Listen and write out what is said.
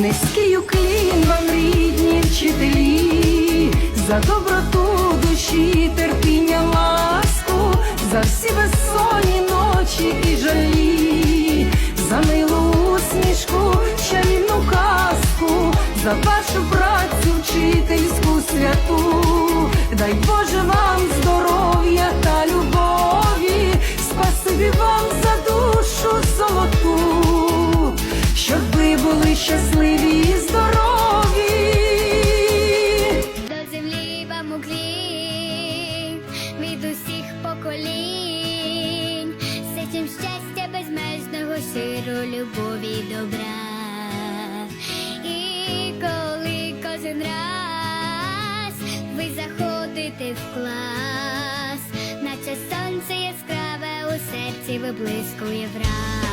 Низький уклін вам рідні вчителі, за доброту душі, терпіння, ласку, за всі безсонні ночі і жалі, за милу усмішку, чарівну казку, за вашу працю вчительську святу, дай Боже вам здоров'я та любові, щиру любові добра. І коли кожен раз ви заходите в клас, наче сонце яскраве у серці виблискує враз.